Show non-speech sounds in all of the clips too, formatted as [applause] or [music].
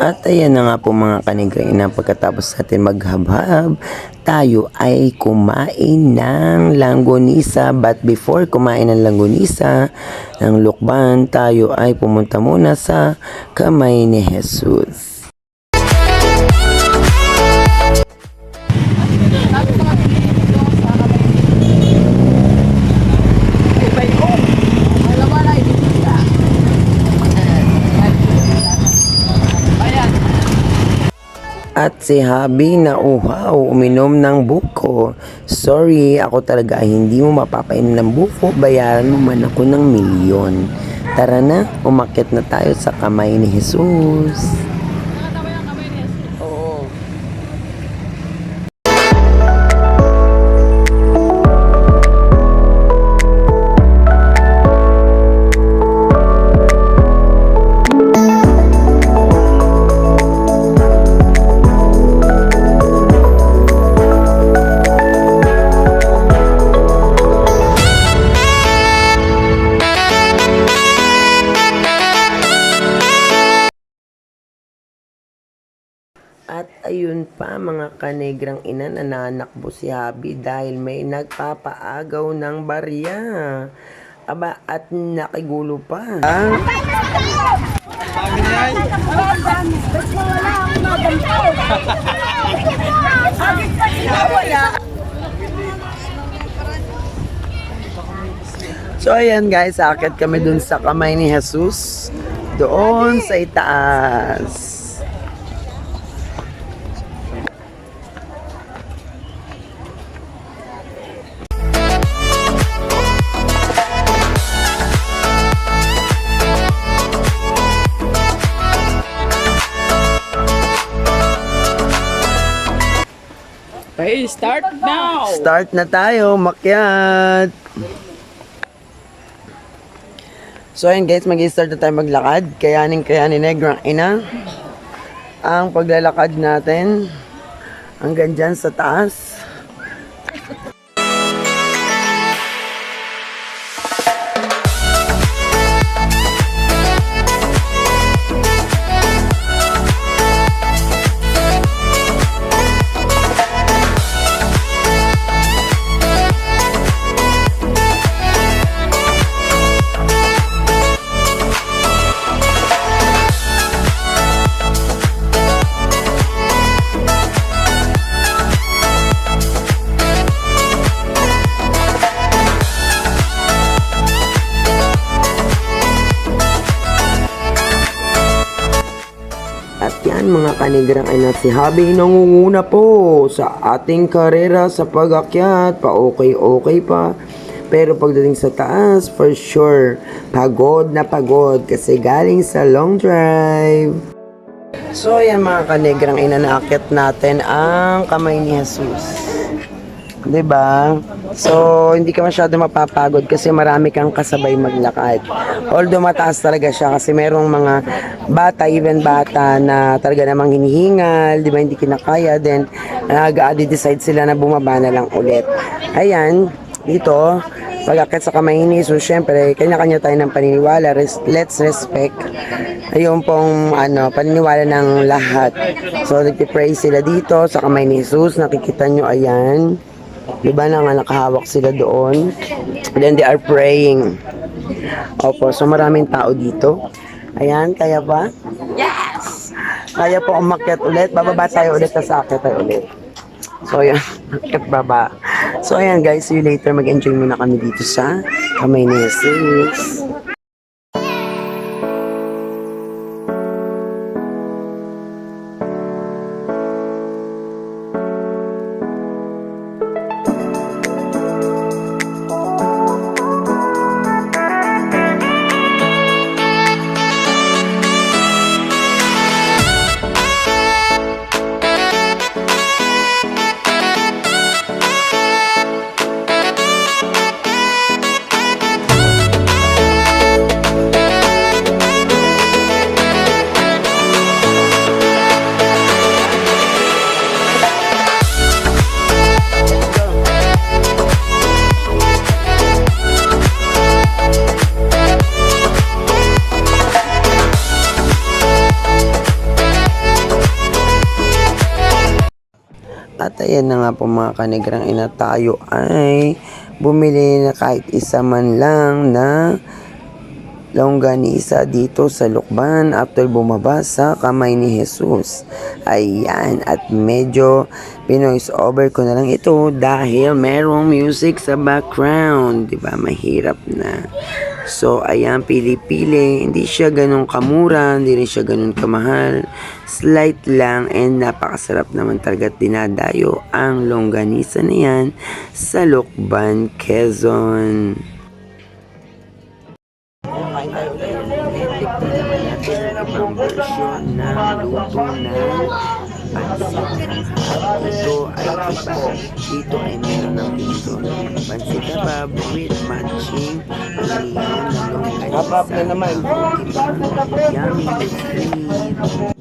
At ayan na nga po mga kanigay pagkatapos natin maghabhab, tayo ay kumain ng langgonisa. But before kumain ng langgonisa, ng lukban, tayo ay pumunta muna sa kamay ni Jesus. At si Habi na uhaw, uminom ng buko. Sorry, ako talaga hindi mo mapapainom ng buko. Bayaran mo man ako ng milyon. Tara na, umakit na tayo sa kamay ni Jesus. Ayun pa mga kanegrang ina nananakbo si Habi dahil may nagpapaagaw ng barya. Aba at nakigulo pa. So ayan guys, akit kami dun sa kamay ni Jesus. Doon sa itaas. Okay, start now! Start na tayo, makyat. So ayun guys, mag-start na tayo maglakad. Kayanin kayanin negrang ina. Ang paglalakad natin hanggang dyan sa taas. Mga kanigrang ina si Habi nangunguna po sa ating karera sa pag-akyat. Pa okay okay pa. Pero pagdating sa taas, for sure, pagod na pagod kasi galing sa long drive. So yan mga kanigrang ina natin ang kamay ni Jesus. Ba? So, hindi ka masyado mapapagod kasi marami kang kasabay maglakad. Although mataas talaga siya kasi merong mga bata, even bata na talaga namang hinihingal, 'di ba? Hindi kinakaya then nag-decide sila na bumaba na lang ulit. Ayan, dito pag-akit sa kamay ni Jesus, syempre, kanya-kanya tayo ng paniniwala. Res- let's respect ayun pong ano, paniniwala ng lahat. So, nagpipray sila dito sa kamay ni Jesus. Nakikita nyo, ayan. Di ba na nga nakahawak sila doon? Then they are praying. Opo, so maraming tao dito. Ayan, kaya ba? Yes! Kaya po umakyat ulit. Bababa tayo ulit sa akyat tayo ulit. So, ayan. [laughs] Akyat baba. So, ayan guys. See you later. Mag-enjoy muna kami dito sa Kamay ni ayan na nga po mga kanigrang ina tayo ay bumili na kahit isa man lang na longganisa dito sa Lukban after bumaba sa kamay ni Jesus. Ayan, at medyo pinoise over ko na lang ito dahil merong music sa background. ba Mahirap na. So, ayan, pili-pili. Hindi siya ganun kamura, hindi rin siya ganun kamahal. Slight lang and napakasarap naman talaga at dinadayo ang longganisa na yan sa Lukban, Quezon. Ang version ng luto ng pansit kebab. Ito ay kebab. Dito ay meron ng dito ng pansit kebab with matching onion na longganisa. Yummy sweet.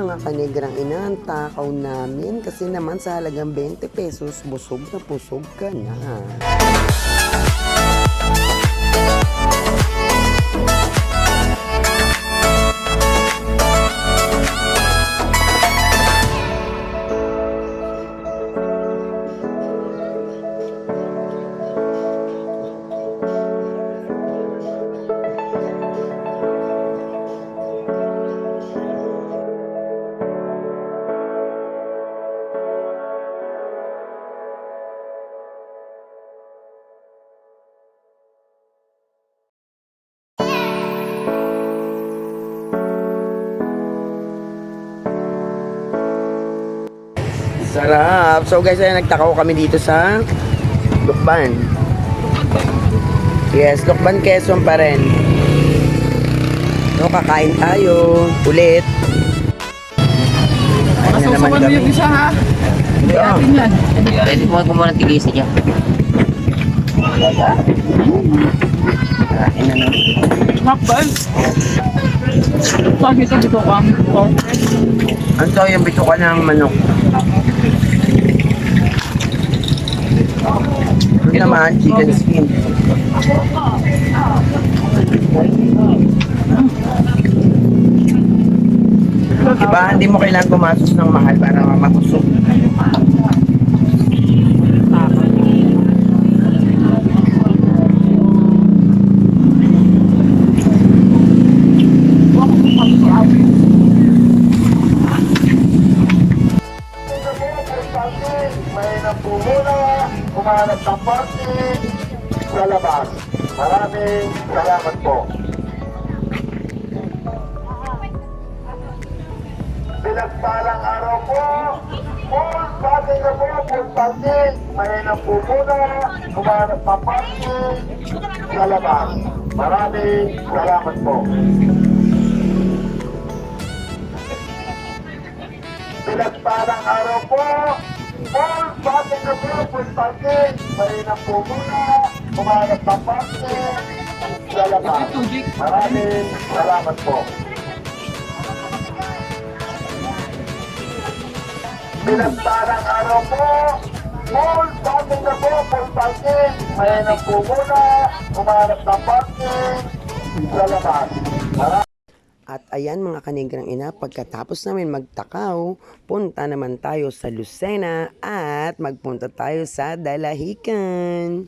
Mga kanigrang ina, ang takaw namin kasi naman sa halagang 20 pesos, busog na busog ka na. Sarap! So guys, ay nagtakaw kami dito sa Lukban. Yes, Lukban Quezon pa rin. So, kakain tayo. Ulit. Kain na naman mo yung kami. isa ha. Hindi Yeah. atin yan. Pwede mo ko muna tigisa dyan. Kain na naman. Makbal. Lagi sa dito ka. Ano to yung bituka ng manok? Ito naman, chicken skin. Diba, hindi mo kailangan gumastos ng mahal para makusog. may napumuna, kumanap ng party sa labas. Maraming salamat po. Pinagpalang araw po, full party na po, full party, may napumuna, kumanap ng party sa labas. Maraming salamat po. Pinagpalang araw po, full party na po, full party, may napumuna, kumanap ng party sa labas. Maraming salamat po. Pinagpalang araw po, full party na po, full party, may napumuna, kumanap ng party sa labas. At ayan mga kanigrang ina, pagkatapos namin magtakaw, punta naman tayo sa Lucena at magpunta tayo sa Dalahican.